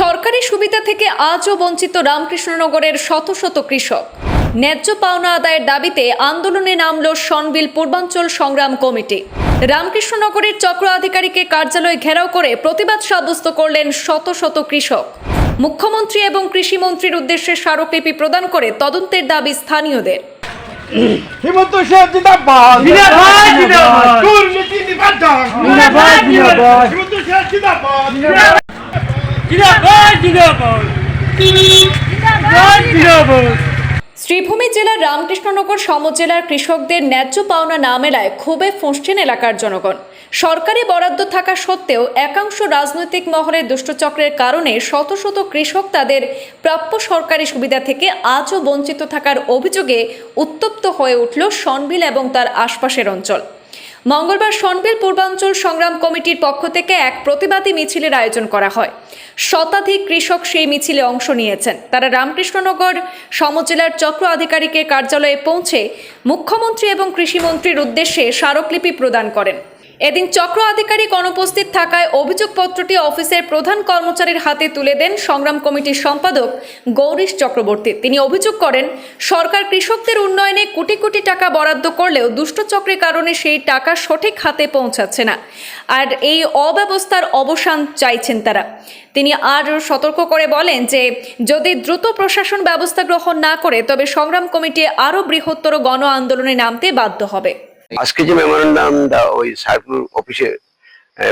সরকারি সুবিধা থেকে আজও বঞ্চিত রামকৃষ্ণনগরের শত শত কৃষক। ন্যায্য পাওনা আদায়ের দাবিতে আন্দোলনে নামল সনবিল পূর্বাঞ্চল সংগ্রাম কমিটি। রামকৃষ্ণনগরের চক্র আধিকারিকের কার্যালয় ঘেরাও করে প্রতিবাদ সাব্যস্ত করলেন শত শত কৃষক। মুখ্যমন্ত্রী এবং কৃষিমন্ত্রীর উদ্দেশ্যে স্মারকলিপি প্রদান করে তদন্তের দাবি স্থানীয়দের। হিমন্ত শেখ জিন্দাবাদ। জিন্দাবাদ, জিন্দাবাদ। দুর্নীতি নিবারণ। জিন্দাবাদ, জিন্দাবাদ। হিমন্ত শেখ জিন্দাবাদ জিন্দাবাদ জিন্দাবাদ জিন্দাবাদ জিন্দাবাদ শ্রীভূমি জেলার রামকৃষ্ণনগর সমজেলার কৃষকদের ন্যায্য পাওনা না মেলায় ক্ষোভে ফসছেন এলাকার জনগণ। সরকারি বরাদ্দ থাকা সত্ত্বেও একাংশ রাজনৈতিক মহলের দুষ্টচক্রের কারণে শত শত কৃষক তাদের প্রাপ্য সরকারি সুবিধা থেকে আজও বঞ্চিত থাকার অভিযোগে উত্তপ্ত হয়ে উঠল সনবিল এবং তার আশপাশের অঞ্চল। মঙ্গলবার সনবিল পূর্বাঞ্চল সংগ্রাম কমিটির পক্ষ থেকে এক প্রতিবাদী মিছিলের আয়োজন করা হয়। শতাধিক কৃষক সেই মিছিলে অংশ নিয়েছেন। তারা রামকৃষ্ণনগর সমজেলার চক্র আধিকারিকের কার্যালয়ে পৌঁছে মুখ্যমন্ত্রী এবং কৃষিমন্ত্রীর উদ্দেশ্যে স্মারকলিপি প্রদান করেন। এদিন চক্র আধিকারিক অনুপস্থিত থাকায় অভিযোগপত্রটি অফিসের প্রধান কর্মচারীর হাতে তুলে দেন সংগ্রাম কমিটির সম্পাদক গৌরীশ চক্রবর্তী। তিনি অভিযোগ করেন, সরকার কৃষকদের উন্নয়নে কোটি কোটি টাকা বরাদ্দ করলেও দুষ্টচক্রের কারণে সেই টাকা সঠিক হাতে পৌঁছাচ্ছে না। আর এই অব্যবস্থার অবসান চাইছেন তারা। তিনি আরও সতর্ক করে বলেন যে, যদি দ্রুত প্রশাসন ব্যবস্থা গ্রহণ না করে, তবে সংগ্রাম কমিটি আরও বৃহত্তর গণ আন্দোলনে নামতে বাধ্য হবে। আজকে যে মেমোরেন্ডামটা ওই সার্কুল অফিসে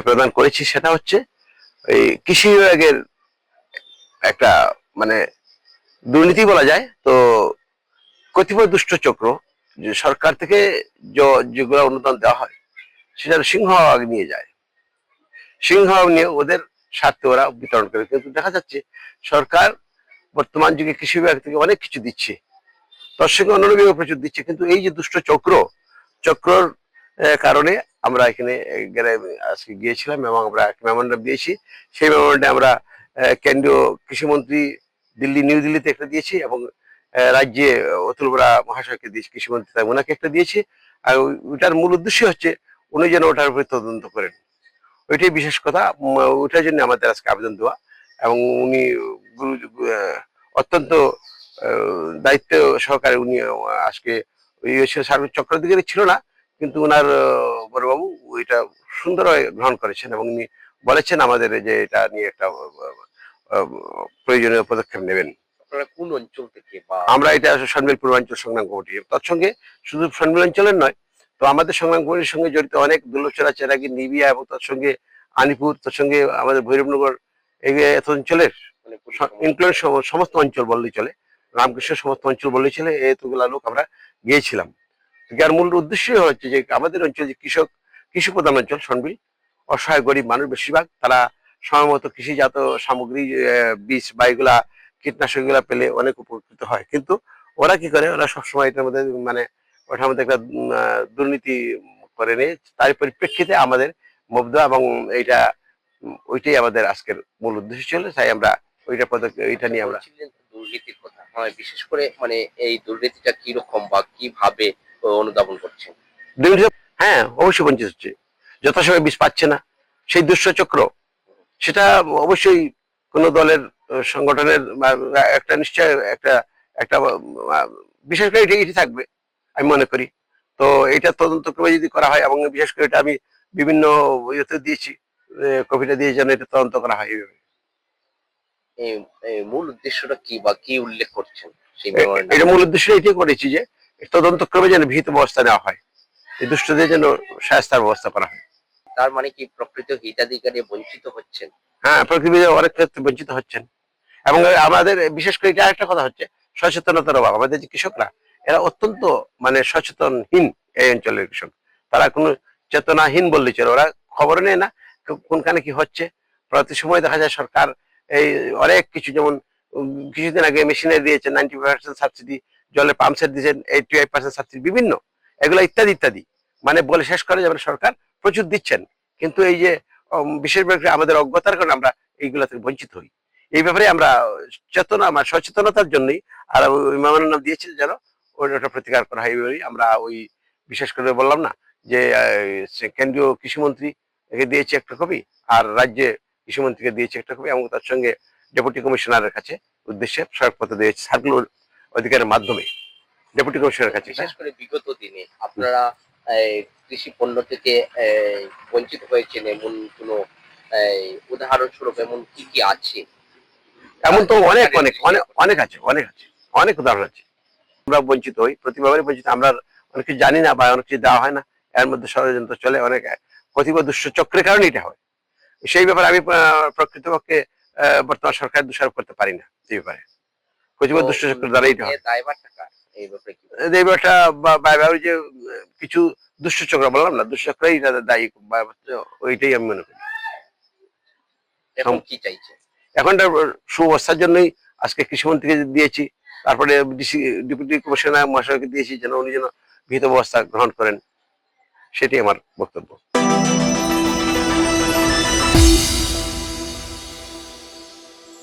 প্রদান করেছি, সেটা হচ্ছে ওই কৃষি বিভাগের একটা মানে দুর্নীতি বলা যায়, তো কতিপয় দুষ্ট চক্র, যে সরকার থেকে যেগুলো অনুদান দেওয়া হয় সেটার সিংহভাগ নিয়ে যায়। সিংহভাগ নিয়ে ওদের স্বার্থে ওরা বিতরণ করে, কিন্তু দেখা যাচ্ছে সরকার বর্তমান যুগে কৃষি বিভাগ থেকে অনেক কিছু দিচ্ছে। তার সঙ্গে অন্যান্য বিভাগ প্রচুর দিচ্ছে, কিন্তু এই যে দুষ্ট চক্র চক্রর কারণে আমরা এখানে আজকে গিয়েছিলাম এবং আমরা একটা মেমোরেন্ডাম দিয়েছি। সেই মেমোরেন্ডে আমরা কেন্দ্রীয় কৃষিমন্ত্রী দিল্লি, নিউ দিল্লিতে একটা দিয়েছি এবং রাজ্যে অতুল বরা মহাশয়কে দিয়েছি, কৃষিমন্ত্রী তাই ওনাকে একটা দিয়েছি। আর ওটার মূল উদ্দেশ্য হচ্ছে উনি যেন ওটার উপরে তদন্ত করেন। ওইটাই বিশেষ কথা। ওইটার জন্য আমাদের আজকে আবেদন দেওয়া এবং উনি গুরু অত্যন্ত দায়িত্ব সহকারে উনি আজকে ওই চক্রাধিকারী ছিল না কিন্তু ওনার বড়বাবু ওইটা সুন্দরভাবে গ্রহণ করেছেন এবং উনি বলেছেন আমাদের যে এটা নিয়ে একটা প্রয়োজনীয় পদক্ষেপ নেবেন। আপনারা কোন অঞ্চল থেকে আমরা এটা সন্মিল পূর্বাঞ্চল সংগ্রাম কমিটি। তার সঙ্গে শুধু সন্মিল অঞ্চলের নয় তো আমাদের সংগ্রাম কমিটির সঙ্গে জড়িত অনেক দুর্লচরা চেরাগি নিবিয়া এবং তার সঙ্গে আনিপুর তার সঙ্গে আমাদের ভৈরবনগর এই এত অঞ্চলের মানে ইনক্লুড সমস্ত অঞ্চল বললেই চলে। রামকৃষ্ণ সমস্ত অঞ্চল বললেই চলে এতগুলা লোক আমরা গিয়েছিলাম। যার মূল উদ্দেশ্যই হচ্ছে যে আমাদের অঞ্চল যে কৃষক, কৃষি প্রধান অঞ্চল সনবিল, অসহায় গরিব মানুষ বেশিরভাগ, তারা সময়মতো কৃষিজাত সামগ্রী বীজ বা এগুলা কীটনাশক এগুলা পেলে অনেক উপকৃত হয়। কিন্তু ওরা কি করে? ওরা সবসময় এটার মধ্যে মানে ওটার মধ্যে একটা দুর্নীতি করে নেই তার পরিপ্রেক্ষিতে আমাদের মুগ্ধ এবং এইটা ওইটাই আমাদের আজকের মূল উদ্দেশ্য ছিল। তাই আমরা ওইটা পদক্ষেপ ওইটা নিয়ে আমরা দুর্নীতির কথা। বিশেষ করে মানে এই দুর্নীতিটা কি রকম বা কীভাবে অনুধাবন করছেন? হ্যাঁ অবশ্যই বঞ্চিত হচ্ছে। যথাসময়ে বীজ পাচ্ছে না। সেই দুষ্ট চক্র সেটা অবশ্যই কোন দলের সংগঠনের একটা নিশ্চয় একটা একটা বিশেষ করে এটা থাকবে, আমি মনে করি। তো এটা তদন্ত ক্রমে যদি করা হয়, এবং বিশেষ করে এটা আমি বিভিন্ন ইয়েতে দিয়েছি কপিটা দিয়ে যেন এটা তদন্ত করা হয় এইভাবে। মূল উদ্দেশ্যটা কি বা কি উল্লেখ করছেন সেই এটা মূল উদ্দেশ্য এটাই করেছি যে তদন্ত ক্রমে যেন বিহিত ব্যবস্থা নেওয়া হয়। দুষ্টদের যেন ব্যবস্থা করা হয়। তার মানে কি প্রকৃত হিতাধিকারী বঞ্চিত হচ্ছেন? হ্যাঁ প্রকৃতিতে অনেক ক্ষেত্রে বঞ্চিত হচ্ছেন। এবং আমাদের বিশেষ করে এটা একটা কথা হচ্ছে সচেতনতার অভাব। আমাদের যে কৃষকরা এরা অত্যন্ত মানে সচেতনহীন এই অঞ্চলের কৃষক। তারা কোনো চেতনাহীন বললে চলে ওরা খবর নেয় না কোনখানে কি হচ্ছে। প্রতি সময় দেখা যায় সরকার এই অনেক কিছু যেমন কিছুদিন আগে মেশিনারি দিয়েছে নাইনটি পার্সেন্ট সাবসিডি জলে পাম্প সেট দিয়েছেন এইটি ফাইভ পার্সেন্ট সাবসিডি বিভিন্ন এগুলো ইত্যাদি ইত্যাদি। মানে বলে শেষ করে যাবেন সরকার প্রচুর দিচ্ছেন। কিন্তু এই যে উম, বিশেষভাবে আমাদের অজ্ঞতার কারণে আমরা এইগুলা থেকে বঞ্চিত হই। এই ব্যাপারে আমরা চেতনা মানে সচেতনতার জন্যই আর ওই মেমোরেন্ডাম দিয়েছিল যেন ওটা প্রতিকার করা হয় আমরা ওই বিশেষ করে বললাম না যে কেন্দ্রীয় কৃষিমন্ত্রী দিয়েছে একটা কপি আর রাজ্যে কৃষিমন্ত্রীকে দিয়েছে একটা কপি এবং তার সঙ্গে ডেপুটি কমিশনারের কাছে উদ্দেশ্যে সড়কপত্র দিয়েছি সার্কুলার অধিকারের মাধ্যমে ডেপুটি কমিশনারের কাছে বিশেষ করে বিগত দিনে আপনারা কৃষি পণ্য থেকে বঞ্চিত হয়েছেন এমন কোনো উদাহরণস্বরূপ এমন কি কি আছে? এমন তো অনেক অনেক অনেক অনেক আছে অনেক আছে অনেক উদাহরণ আছে। আমরা বঞ্চিত হই প্রতিভাবে বঞ্চিত আমরা অনেক কিছু জানি না বা অনেক কিছু দেওয়া হয় না। এর মধ্যে ষড়যন্ত্র চলে অনেক কতিপয় দুষ্ট চক্রের কারণে এটা হয়। সেই ব্যাপারে আমি প্রকৃতপক্ষে বর্তমান সরকার দোষারোপ করতে পারি না এই ব্যাপারে। দুষ্ট চক্রের দ্বারা এটা হয় এ দায়ভার টাকা এই ব্যাপারটা যে কিছু দুষ্ট চক্র বললাম না দুষ্ট চক্রই দায়ী ওইটাই আমি মনে করি। এখন কি চাইছে? এখন সুব্যবস্থার জন্যই আজকে কৃষিমন্ত্রীকে দিয়েছি তারপরে ডেপুটি কমিশনার মহাশয়কে দিয়েছি যেন উনি যেন বিহিত ব্যবস্থা গ্রহণ করেন সেটি আমার বক্তব্য।